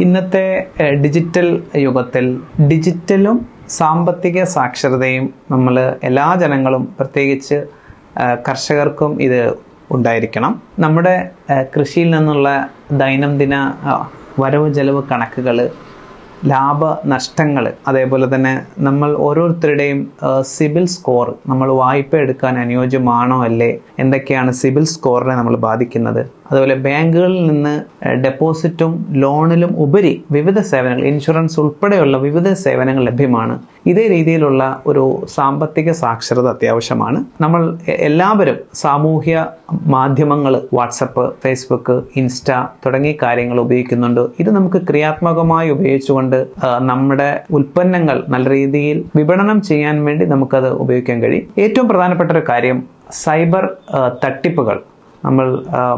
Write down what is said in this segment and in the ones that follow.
ഇന്നത്തെ ഡിജിറ്റൽ യുഗത്തിൽ ഡിജിറ്റലും സാമ്പത്തിക സാക്ഷരതയും നമ്മൾ എല്ലാ ജനങ്ങളും പ്രത്യേകിച്ച് കർഷകർക്കും ഇത് ഉണ്ടായിരിക്കണം. നമ്മുടെ കൃഷിയിൽ നിന്നുള്ള ദൈനംദിന വരവ് ചെലവ് കണക്കുകൾ ലാഭ നഷ്ടങ്ങൾ അതേപോലെ തന്നെ നമ്മൾ ഓരോരുത്തരുടെയും സിബിൽ സ്കോർ നമ്മൾ വായ്പ എടുക്കാൻ അനുയോജ്യമാണോ അല്ലേ? എന്തൊക്കെയാണ് സിബിൽ സ്കോറിനെ നമ്മൾ ബാധിക്കുന്നത്? അതുപോലെ ബാങ്കുകളിൽ നിന്ന് ഡെപ്പോസിറ്റും ലോണിലും ഉപരി വിവിധ സേവനങ്ങൾ ഇൻഷുറൻസ് ഉൾപ്പെടെയുള്ള വിവിധ സേവനങ്ങൾ ലഭ്യമാണ്. ഇതേ രീതിയിലുള്ള ഒരു സാമ്പത്തിക സാക്ഷരത അത്യാവശ്യമാണ്. നമ്മൾ എല്ലാവരും സാമൂഹ്യ മാധ്യമങ്ങൾ വാട്സപ്പ് ഫേസ്ബുക്ക് ഇൻസ്റ്റ തുടങ്ങിയ കാര്യങ്ങൾ ഉപയോഗിക്കുന്നുണ്ട്. ഇത് നമുക്ക് ക്രിയാത്മകമായി ഉപയോഗിച്ചുകൊണ്ട് നമ്മുടെ ഉൽപ്പന്നങ്ങൾ നല്ല രീതിയിൽ വിപണനം ചെയ്യാൻ വേണ്ടി നമുക്കത് ഉപയോഗിക്കാൻ കഴിയും. ഏറ്റവും പ്രധാനപ്പെട്ട ഒരു കാര്യം സൈബർ തട്ടിപ്പുകൾ. നമ്മൾ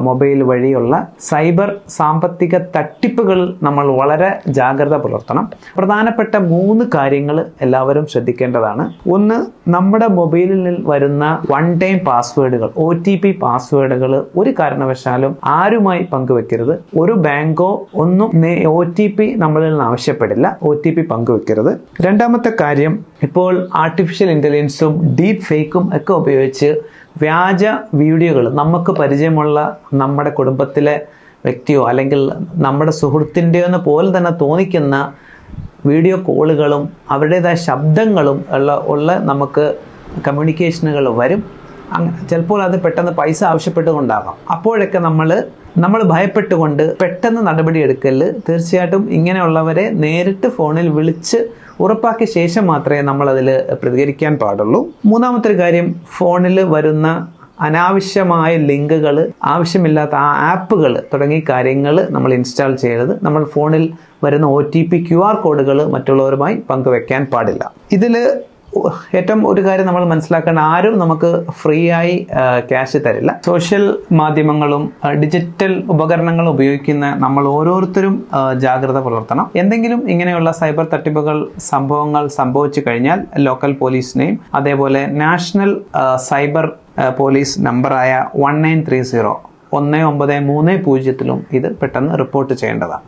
മൊബൈൽ വഴിയുള്ള സൈബർ സാമ്പത്തിക തട്ടിപ്പുകൾ നമ്മൾ വളരെ ജാഗ്രത പുലർത്തണം. പ്രധാനപ്പെട്ട മൂന്ന് കാര്യങ്ങൾ എല്ലാവരും ശ്രദ്ധിക്കേണ്ടതാണ്. ഒന്ന് നമ്മുടെ മൊബൈലിൽ വരുന്ന വൺ ടൈം പാസ്വേഡുകൾ ഒ ടി പി പാസ്വേഡുകൾ ഒരു കാരണവശാലും ആരുമായി പങ്കുവെക്കരുത്. ഒരു ബാങ്കോ ഒന്നും ഒ ടി പി നമ്മളിൽ നിന്ന് ആവശ്യപ്പെടില്ല. ഒ ടി പി പങ്കുവെക്കരുത്. രണ്ടാമത്തെ കാര്യം ഇപ്പോൾ ആർട്ടിഫിഷ്യൽ ഇന്റലിജൻസും ഡീപ് ഫേക്കും ഒക്കെ ഉപയോഗിച്ച് വ്യാജ വീഡിയോകൾ നമുക്ക് പരിചയമുള്ള നമ്മുടെ കുടുംബത്തിലെ വ്യക്തിയോ അല്ലെങ്കിൽ നമ്മുടെ സുഹൃത്തിന്റെയോ എന്ന് പോലെ തന്നെ തോന്നിക്കുന്ന വീഡിയോ കോളുകളും അവരുടേതായ ശബ്ദങ്ങളും ഉള്ള ഉള്ള നമുക്ക് കമ്മ്യൂണിക്കേഷനുകൾ വരും. അങ്ങനെ ചിലപ്പോൾ അത് പെട്ടെന്ന് പൈസ ആവശ്യപ്പെട്ടുകൊണ്ടാകാം അപ്പോഴൊക്കെ നമ്മൾ നമ്മൾ ഭയപ്പെട്ടുകൊണ്ട് പെട്ടെന്ന് നടപടി എടുക്കൽ തീർച്ചയായിട്ടും ഇങ്ങനെയുള്ളവരെ നേരിട്ട് ഫോണിൽ വിളിച്ച് ഉറപ്പാക്കിയ ശേഷം മാത്രമേ നമ്മൾ അതിൽ പ്രതികരിക്കാൻ പാടുള്ളൂ. മൂന്നാമത്തെ ഒരു കാര്യം ഫോണിൽ വരുന്ന അനാവശ്യമായ ലിങ്കുകൾ ആവശ്യമില്ലാത്ത ആ ആപ്പുകൾ തുടങ്ങിയ കാര്യങ്ങൾ നമ്മൾ ഇൻസ്റ്റാൾ ചെയ്യരുത്. നമ്മൾ ഫോണിൽ വരുന്ന O T P Q R കോഡുകൾ മറ്റുള്ളവരുമായി പങ്കുവെക്കാൻ പാടില്ല. ഇതിൽ ഏറ്റവും ഒരു കാര്യം നമ്മൾ മനസ്സിലാക്കേണ്ട ആരും നമുക്ക് ഫ്രീ ആയി ക്യാഷ് തരില്ല. സോഷ്യൽ മാധ്യമങ്ങളും ഡിജിറ്റൽ ഉപകരണങ്ങളും ഉപയോഗിക്കുന്ന നമ്മൾ ഓരോരുത്തരും ജാഗ്രത പുലർത്തണം. എന്തെങ്കിലും ഇങ്ങനെയുള്ള സൈബർ തട്ടിപ്പുകൾ സംഭവങ്ങൾ സംഭവിച്ചു കഴിഞ്ഞാൽ ലോക്കൽ പോലീസിനെയും അതേപോലെ നാഷണൽ സൈബർ പോലീസ് നമ്പറായ വൺ നയൻ ത്രീ സീറോ ഒന്ന് ഒമ്പത് മൂന്ന് പൂജ്യത്തിലും ഇത് പെട്ടെന്ന് റിപ്പോർട്ട് ചെയ്യേണ്ടതാണ്.